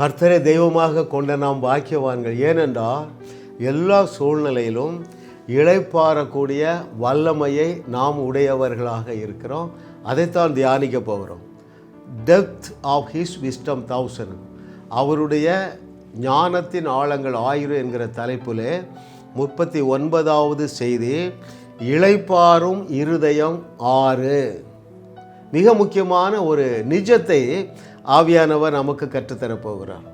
கர்த்தரை தெய்வமாக கொண்ட நாம் பாக்கியவான்கள். ஏனென்றால் எல்லா சூழ்நிலையிலும் இழைப்பாறக்கூடிய வல்லமையை நாம் உடையவர்களாக இருக்கிறோம். அதைத்தான் தியானிக்க போகிறோம். Depth of his wisdom thousand அவருடைய ஞானத்தின் ஆழங்கள் ஆயிரம் என்கிற தலைப்பிலே முப்பத்தி ஒன்பதாவது செய்தி இழைப்பாறும் இருதயம் ஆறு. மிக முக்கியமான ஒரு நிஜத்தை ஆவியானவர் நமக்கு கற்றுத்தரப்போகிறார்.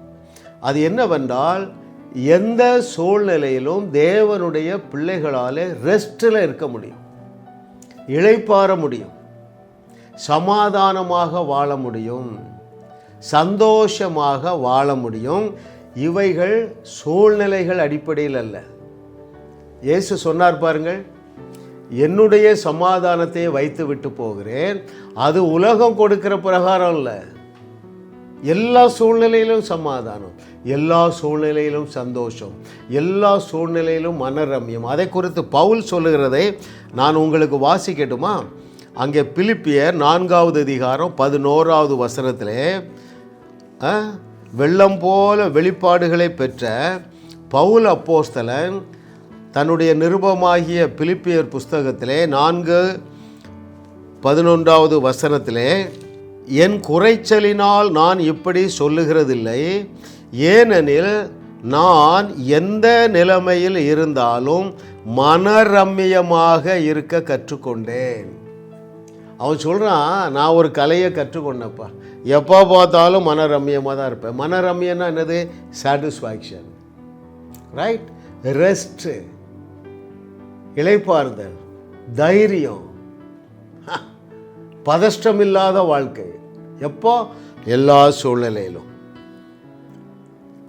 அது என்னவென்றால் எந்த சூழ்நிலையிலும் தேவனுடைய பிள்ளைகளாலே ரெஸ்ட்டில் இருக்க முடியும். இழைப்பாற முடியும். சமாதானமாக வாழ முடியும். சந்தோஷமாக வாழ முடியும். இவைகள் சூழ்நிலைகள் அடிப்படையில் அல்ல. இயேசு சொன்னார் பாருங்கள் என்னுடைய சமாதானத்தை வைத்து விட்டு போகிறேன். அது உலகம் கொடுக்கிற பிரகாரம் இல்லை எல்லா சூழ்நிலையிலும் சமாதானம் எல்லா சூழ்நிலையிலும் சந்தோஷம் எல்லா சூழ்நிலையிலும் மனரம்யம். அதை குறித்து பவுல் சொல்லுகிறதை நான் உங்களுக்கு வாசிக்கட்டுமா? அங்கே பிலிப்பியர் நான்காவது அதிகாரம் பதினோராவது வசனத்திலே ஆ, வெள்ளம் போல வெளிப்பாடுகளை பெற்ற பவுல் அப்போஸ்தலன் தன்னுடைய நிருபமாகிய பிலிப்பியர் புஸ்தகத்திலே நான்கு பதினொன்றாவது வசனத்திலே என் குறைச்சலினால் நான் இப்படி சொல்லுகிறதில்லை. ஏனெனில் நான் எந்த நிலைமையில் இருந்தாலும் மனரம்மியமாக இருக்க கற்றுக்கொண்டேன். அவன் சொல்கிறான் நான் ஒரு கலையை கற்றுக்கொண்டப்பா எப்போ பார்த்தாலும் மனரம்யமாக தான் இருப்பேன். மனரம்யம்னா என்னது? சாட்டிஸ்ஃபேக்ஷன் ரைட் ரெஸ்ட்டு இழைப்பார்தல் தைரியம். பதஷ்டமில்லாத வாழ்க்கை. எப்போ? எல்லா சூழ்நிலையிலும்.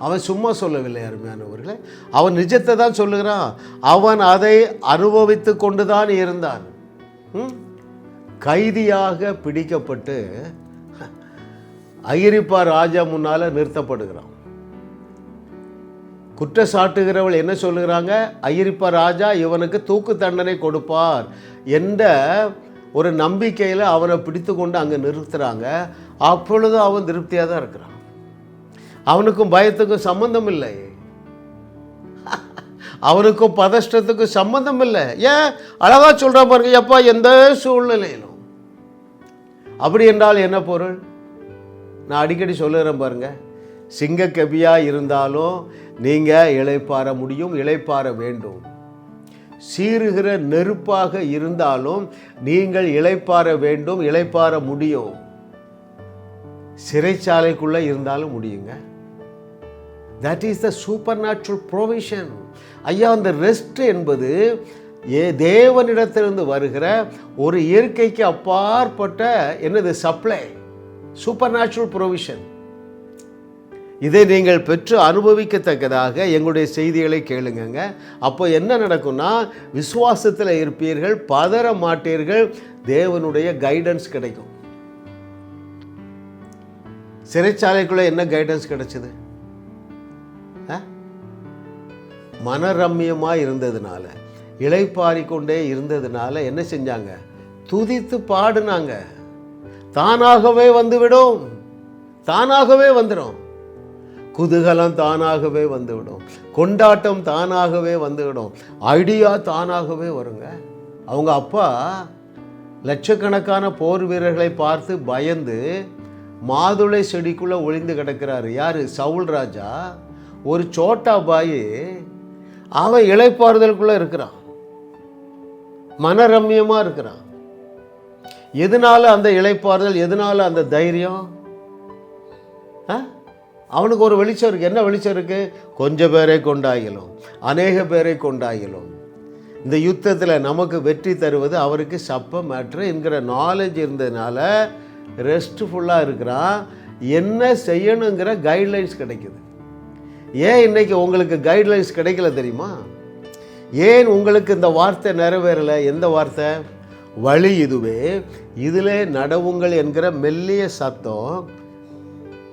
அவன் சும்மா சொல்லவில்லை அருமையானவர்களே. அவன் நிஜத்தை தான் சொல்லுகிறான். அவன் அதை அனுபவித்து கொண்டு தான் இருந்தான் கைதியாக பிடிக்கப்பட்டு அகிரிப்பா ராஜா முன்னால் நிறுத்தப்படுகிறான். குற்றச்சாட்டுகிறவள் என்ன சொல்லுகிறாங்க? அகிரிப்பா ராஜா இவனுக்கு தூக்கு தண்டனை கொடுப்பார் என்ற ஒரு நம்பிக்கையில் அவனை பிடித்து கொண்டு அங்கே நிறுத்துகிறாங்க அப்பொழுது அவன் திருப்தியாக தான் இருக்கிறான். அவனுக்கும் பயத்துக்கும் சம்பந்தம் இல்லை. அவனுக்கும் பதஷ்டத்துக்கும் சம்பந்தம் இல்லை. ஏன்? அழகாக சொல்கிற பாருங்க எப்பா எந்த சூழ்நிலையிலும். அப்படி என்றால் என்ன பொருள்? நான் அடிக்கடி சொல்லுறேன் பாருங்க சிங்கக்கவியாக இருந்தாலும் நீங்கள் இழைப்பாற முடியும் இழைப்பாற வேண்டும். சீறுகிற நெருப்பாக இருந்தாலும் நீங்கள் இளைப்பாற வேண்டும் இளைப்பாற முடியும். சிறைச்சாலைக்குள்ளே இருந்தாலும் முடியுங்க. That is the super natural provision ஐயா அந்த ரெஸ்ட் என்பது ஏ தேவனிடத்திலிருந்து வருகிற ஒரு இயற்கைக்கு அப்பாற்பட்ட என்னது சப்ளை சூப்பர் நேச்சுரல் ப்ரொவிஷன் இதை நீங்கள் பெற்று அனுபவிக்கத்தக்கதாக எங்களுடைய செய்திகளை கேளுங்கங்க. அப்போ என்ன நடக்கும்னா விசுவாசத்தில் இருப்பீர்கள் பதற மாட்டீர்கள் தேவனுடைய கைடன்ஸ் கிடைக்கும். சிறைச்சாலைக்குள்ளே என்ன கைடன்ஸ் கிடைச்சது? ஆ? மனரம்யமாக இருந்ததுனால இளைப்பாறிக்கொண்டே இருந்ததுனால என்ன செஞ்சாங்க? துதித்து பாடுனாங்க. தானாகவே வந்துவிடும். தானாகவே வந்துடும் குதூகலம் தானாகவே வந்துவிடும். கொண்டாட்டம் தானாகவே வந்துவிடும். ஐடியா தானாகவே வருங்க. அவங்க அப்பா லட்சக்கணக்கான போர் வீரர்களை பார்த்து பயந்து மாதுளை செடிக்குள்ளே ஒளிந்து கிடக்கிறாரு. யார்? சவுல் ராஜா. ஒரு சோட்டா பாய் அவன் இளைப்பாறுதலுக்குள்ளே இருக்கிறான். மனரம்யமாக இருக்கிறான். எதனால் அந்த இளைப்பாறுதல் எதனால் அந்த தைரியம்? ஆ? அவனுக்கு ஒரு வெளிச்சம் இருக்குது என்ன வெளிச்சம் இருக்குது கொஞ்சம் பேரை கொண்டாயிலும் அநேக பேரை கொண்டாயிலும் இந்த யுத்தத்தில் நமக்கு வெற்றி தருவது அவருக்கு சப்ப மேட்ரு என்கிற நாலேஜ் இருந்ததுனால ரெஸ்ட்ஃபுல்லாக இருக்கிறான் என்ன செய்யணுங்கிற கைட்லைன்ஸ் கிடைக்குது. ஏன் இன்றைக்கி உங்களுக்கு கைட்லைன்ஸ் கிடைக்கல தெரியுமா? ஏன் உங்களுக்கு இந்த வார்த்தை நிறைவேறலை? எந்த வார்த்தை? வழி இதுவே. இதிலே நடவுங்கள் என்கிற மெல்லிய சத்தம்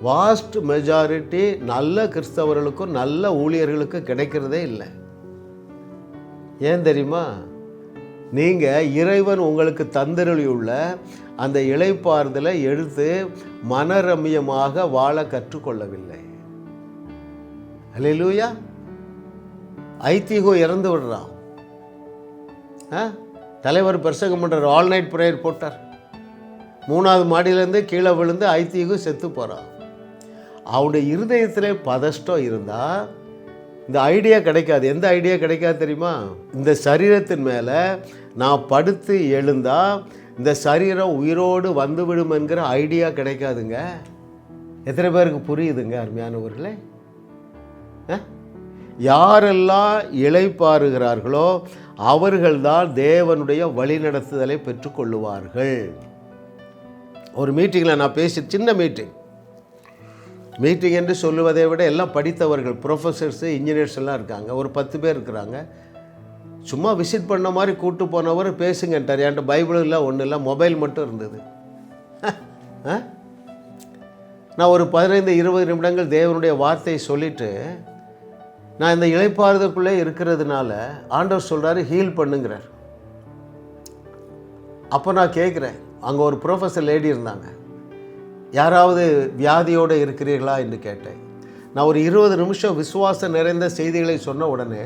வாஸ்ட் மெஜாரிட்டி நல்ல கிறிஸ்தவர்களுக்கும் நல்ல ஊழியர்களுக்கும் கிடைக்கிறதே இல்லை. ஏன் தெரியுமா? நீங்கள் இறைவன் உங்களுக்கு தந்தருளியுள்ள அந்த இழைப்பார்தலை எடுத்து மனரமியமாக வாழ கற்றுக்கொள்ளவில்லை. அலையிலூயா ஐதீகோ இறந்து விடுறான். ஆ? தலைவர் பிரசங்கம் பண்ணுறார் ஆல் நைட் ப்ரேயர் போட்டார். மூணாவது மாடியிலேருந்து கீழே விழுந்து ஐதீகு செத்து போகிறான் அவனுடைய இருதயத்தில் பதஷ்டம் இருந்தால் இந்த ஐடியா கிடைக்காது. எந்த ஐடியா கிடைக்காது தெரியுமா? இந்த சரீரத்தின் மேலே நான் படுத்து எழுந்தால் இந்த சரீரம் உயிரோடு வந்துவிடும் என்கிற ஐடியா கிடைக்காதுங்க. எத்தனை பேருக்கு புரியுதுங்க அருமையானவர்களே ஆ? யாரெல்லாம் இழைப்பாருகிறார்களோ அவர்கள்தான் தேவனுடைய வழிநடத்துதலை பெற்றுக்கொள்ளுவார்கள். ஒரு மீட்டிங்கில் நான் பேசி சின்ன மீட்டிங் மீட்டிங் என்று சொல்லுவதை விட எல்லாம் படித்தவர்கள் ப்ரொஃபஸர்ஸு இன்ஜினியர்ஸ் எல்லாம் இருக்காங்க. ஒரு பத்து பேர் இருக்கிறாங்க. சும்மா விசிட் பண்ண மாதிரி கூப்பிட்டு போனவர் பேசுங்கன்ட்டார் என்கிட்ட பைபிள் இல்லை ஒன்றும் இல்லை மொபைல் மட்டும் இருந்தது. ஆ? நான் ஒரு பதினைந்து இருபது நிமிடங்கள் தேவனுடைய வார்த்தையை சொல்லிட்டு நான் இந்த இழைப்பாறுதற்குள்ளே இருக்கிறதுனால ஆண்டவர் சொல்கிறாரு ஹீல் பண்ணுங்கிறார். அப்போ நான் கேட்குறேன் அங்கே ஒரு ப்ரொஃபஸர் லேடி இருந்தாங்க. யாராவது வியாதியோடு இருக்கிறீர்களா என்று கேட்டேன். நான் ஒரு இருபது நிமிஷம் விசுவாசம் நிறைந்த செய்திகளை சொன்ன உடனே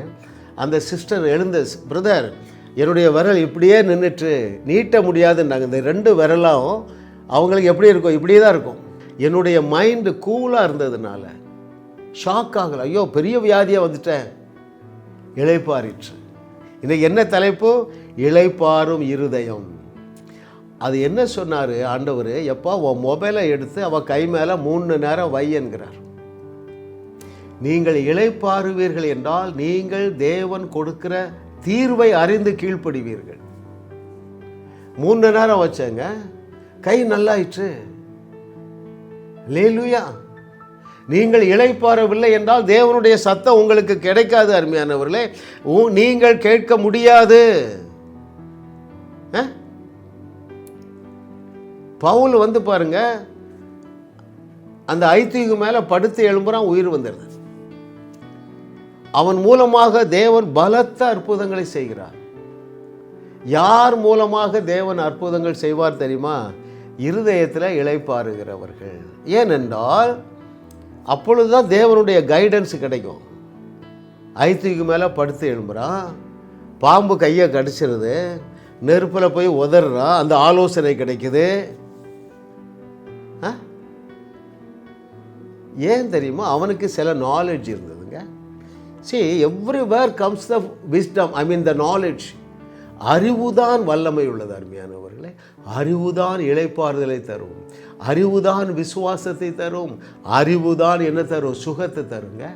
அந்த சிஸ்டர் எழுந்த பிரதர் என்னுடைய விரல் இப்படியே நின்றுட்டு நீட்ட முடியாதுன்னாங்க இந்த ரெண்டு விரலும் அவங்களுக்கு எப்படி இருக்கும்? இப்படியே தான் இருக்கும். என்னுடைய மைண்டு கூலாக இருந்ததுனால ஷாக் ஆகலை. ஐயோ பெரிய வியாதியாக வந்துட்டேன். இழைப்பாரிற்று இன்னைக்கு என்ன தலைப்பு? இளைப்பாறும் இருதயம். அது என்ன சொன்னார் ஆண்டவர்? எப்போ உன் மொபைலை எடுத்து அவள் கை மேலே மூணு நேரம் வை என்கிறார். நீங்கள் இழைப்பாருவீர்கள் என்றால் நீங்கள் தேவன் கொடுக்கிற தீர்வை அறிந்து கீழ்ப்படுவீர்கள். மூணு நேரம் வச்சேங்க கை நல்லாயிற்று. லேலுயா நீங்கள் இழைப்பாரவில்லை என்றால் தேவனுடைய சத்தம் உங்களுக்கு கிடைக்காது அருமையானவர்களே. உ- நீங்கள் கேட்க முடியாது. பவுல் வந்து பாருங்க அந்த ஐத்தியுக்கு மேலே படுத்து எழும்புறான் உயிர் வந்துடுது அவன் மூலமாக தேவன் பலத்த அற்புதங்களை செய்கிறார். யார் மூலமாக தேவன் அற்புதங்கள் செய்வார் தெரியுமா? இருதயத்தில் இழைப்பாருகிறவர்கள் ஏனென்றால் அப்பொழுது தான் தேவனுடைய கைடன்ஸ் கிடைக்கும். ஐத்துக்கு மேலே படுத்து எழும்புறான் பாம்பு கையை கடிச்சிருது நெருப்பில் போய் உதறான் அந்த ஆலோசனை கிடைக்குது. ஏன் தெரியுமா? அவனுக்கு சில நாலேஜ் இருந்ததுங்க. See everywhere comes the wisdom I mean the knowledge அறிவுதான் வல்லமை உள்ளது அருமையானவர்களே. அறிவுதான் இழைப்பாறுதலை தரும். அறிவுதான் விசுவாசத்தை தரும். அறிவுதான் என்ன தரும்? சுகத்தை தருங்க.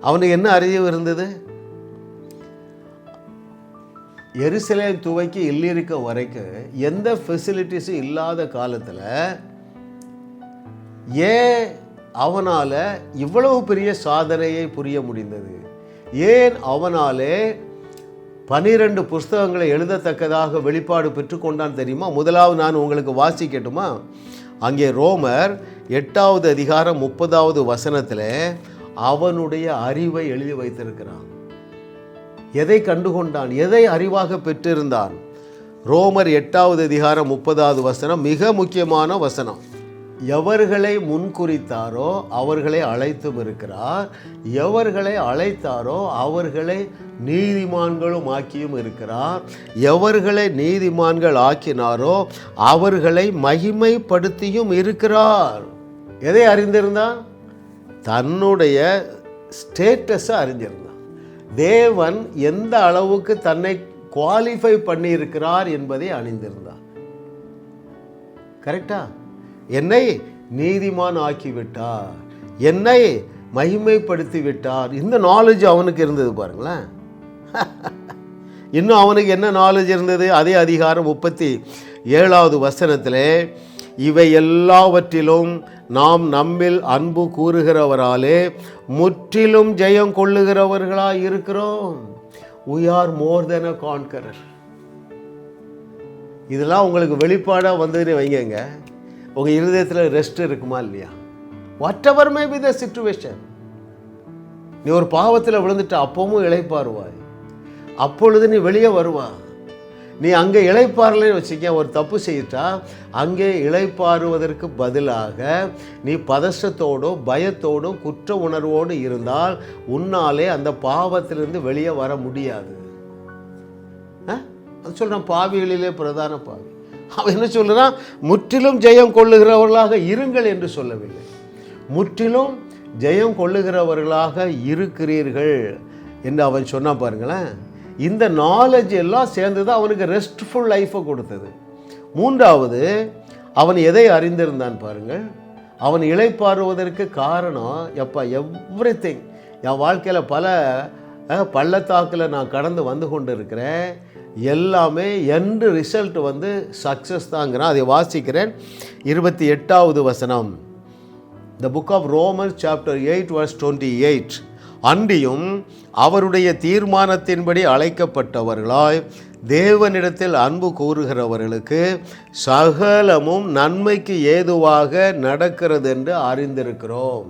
அவனுக்கு என்ன அறிவு இருந்தது? எருசலேம் துவைக்கு இல்லிருக்க வரைக்கும் எந்த ஃபெசிலிட்டிஸும் இல்லாத காலத்தில் ஏன் அவனால் இவ்வளவு பெரிய சாதனையை புரிய முடிந்தது? ஏன் அவனாலே பனிரெண்டு புஸ்தகங்களை எழுதத்தக்கதாக வெளிப்பாடு பெற்றுக்கொண்டான் தெரியுமா? முதலாவது நான் உங்களுக்கு வாசிக்கட்டுமா அங்கே ரோமர் எட்டாவது அதிகாரம் முப்பதாவது வசனத்தில் அவனுடைய அறிவை எழுதி வைத்திருக்கிறான். எதை கண்டுகொண்டான்? எதை அறிவாக பெற்றிருந்தான்? ரோமர் எட்டாவது அதிகாரம் முப்பதாவது வசனம் மிக முக்கியமான வசனம். எவர்களை முன்குறித்தாரோ அவர்களை அழைத்தும் இருக்கிறார். எவர்களை அழைத்தாரோ அவர்களை நீதிமான்களும் ஆக்கியும் இருக்கிறார். எவர்களை நீதிமான்கள் ஆக்கினாரோ அவர்களை மகிமைப்படுத்தியும் இருக்கிறார். எதை அறிந்திருந்தான்? தன்னுடைய ஸ்டேட்டஸை அறிஞ்சிருந்தான் தேவன் எந்த அளவுக்கு தன்னை குவாலிஃபை பண்ணியிருக்கிறார் என்பதை அணிந்திருந்தார் கரெக்டா என்னை நீதிமான் ஆக்கிவிட்டார். என்னை மகிமைப்படுத்தி விட்டார் இந்த நாலேஜ் அவனுக்கு இருந்தது பாருங்களேன். இன்னும் அவனுக்கு என்ன நாலேஜ் இருந்தது? அதே அதிகாரம் முப்பத்தி ஏழாவது வசனத்தில் இவை எல்லாவற்றிலும் நாம் நம்மில் அன்பு கூறுகிறவராலே முற்றிலும் ஜெயம் கொள்ளுகிறவர்களாக இருக்கிறோம். We more more than a இதெல்லாம் உங்களுக்கு வெளிப்பாடாக வந்ததுன்னு வைங்க உங்கள் இருதயத்தில் ரெஸ்ட் இருக்குமா இல்லையா? Whatever may be the situation நீ ஒரு பாவத்தில் விழுந்துட்டு அப்பவும் இளைப்பாருவாய் அப்பொழுது நீ வெளியே வருவா நீ அங்கே இளைப்பாறலன்னு வச்சுக்க ஒரு தப்பு செய்யிட்டா அங்கே இழைப்பாருவதற்கு பதிலாக நீ பதஷ்டத்தோடும் பயத்தோடும் குற்ற உணர்வோடு இருந்தால் உன்னாலே அந்த பாவத்திலிருந்து வெளியே வர முடியாது. ஆ? அது சொல்கிறேன் பாவிகளிலே பிரதான பாவி. அவன் என்ன சொல்கிறான் முற்றிலும் ஜெயம் கொள்ளுகிறவர்களாக இருங்கள் என்று சொல்லவில்லை. முற்றிலும் ஜெயம் கொள்ளுகிறவர்களாக இருக்கிறீர்கள் என்று அவன் சொன்னான் பாருங்களேன். இந்த நாலேஜ் எல்லாம் சேர்ந்து தான் அவனுக்கு ரெஸ்ட்ஃபுல் லைஃப்பை கொடுத்தது. மூன்றாவது அவன் எதை அறிந்திருந்தான் பாருங்கள். அவன் இளைப்பாறுவதற்கு காரணம் எப்பா எவ்ரி திங் என் வாழ்க்கையில் பல பள்ளத்தாக்கில் நான் கடந்து வந்து கொண்டு இருக்கிறேன் எல்லாமே என்று ரிசல்ட் வந்து சக்ஸஸ் தாங்கிறான். அதை வாசிக்கிறேன். இருபத்தி எட்டாவது வசனம். The book of Roman chapter eight verse twenty eight அன்றியும் அவருடைய தீர்மானத்தின்படி அழைக்கப்பட்டவர்களாய் தேவனிடத்தில் அன்பு கூறுகிறவர்களுக்கு சகலமும் நன்மைக்கு ஏதுவாக நடக்கிறது என்று அறிந்திருக்கிறோம்.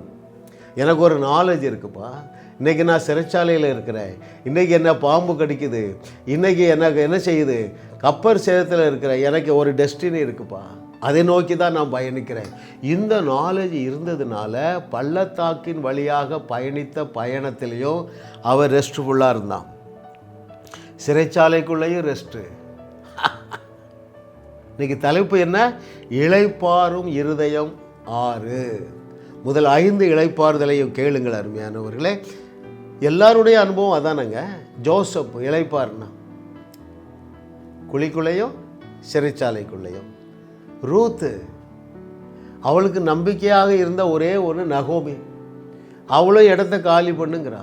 எனக்கு ஒரு நாலேஜ் இருக்குப்பா. இன்றைக்கி நான் சிறைச்சாலையில் இருக்கிறேன். இன்றைக்கி என்ன பாம்பு கடிக்குது? இன்றைக்கி எனக்கு என்ன செய்யுது? கப்பர் சேதத்தில் இருக்கிறேன் எனக்கு ஒரு டெஸ்டினி இருக்குப்பா. அதை நோக்கி தான் நான் பயணிக்கிறேன். இந்த நாலேஜ் இருந்ததுனால பள்ளத்தாக்கின் வழியாக பயணித்த பயணத்திலையும் அவர் ரெஸ்ட்ஃபுல்லாக இருந்தான். சிறைச்சாலைக்குள்ளேயும் ரெஸ்ட்டு இன்றைக்கி தலைப்பு என்ன? இளைப்பாறும் இருதயம் ஆறு. முதல் ஐந்து இழைப்பாறுதலையும் கேளுங்கள் அருமையானவர்களே. எல்லாருடைய அனுபவம் அதானங்க. ஜோசப் இழைப்பார்னா குழிக்குள்ளேயும் சிறைச்சாலைக்குள்ளேயும் ரூத்து அவளுக்கு நம்பிக்கையாக இருந்த ஒரே ஒன்று நகோமி அவளும் இடத்த காலி பண்ணுங்கிறா.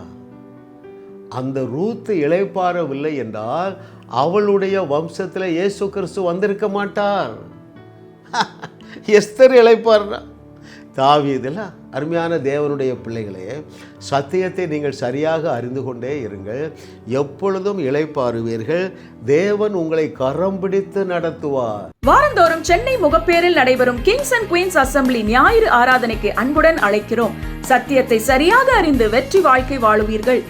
அந்த ரூத்து இழைப்பாறவில்லை என்றால் அவளுடைய வம்சத்தில் இயேசு கிறிஸ்து வந்திருக்க மாட்டார். எஸ்தர் இழைப்பார்னா தாவீதில் அருமையான தேவனுடைய பிள்ளைகளே சத்தியத்தை நீங்கள் சரியாக அறிந்து கொண்டே இருங்கள். எப்பொழுதும் இழைப்பாருவீர்கள் தேவன் உங்களை கரம் பிடித்து நடத்துவார். வாரந்தோறும் சென்னை முகப்பேரில் நடைபெறும் கிங்ஸ் அண்ட் குயின்ஸ் அசெம்பிளி ஞாயிறு ஆராதனைக்கு அன்புடன் அழைக்கிறோம். சத்தியத்தை சரியாக அறிந்து வெற்றி வாழ்க்கை வாழுவீர்கள்.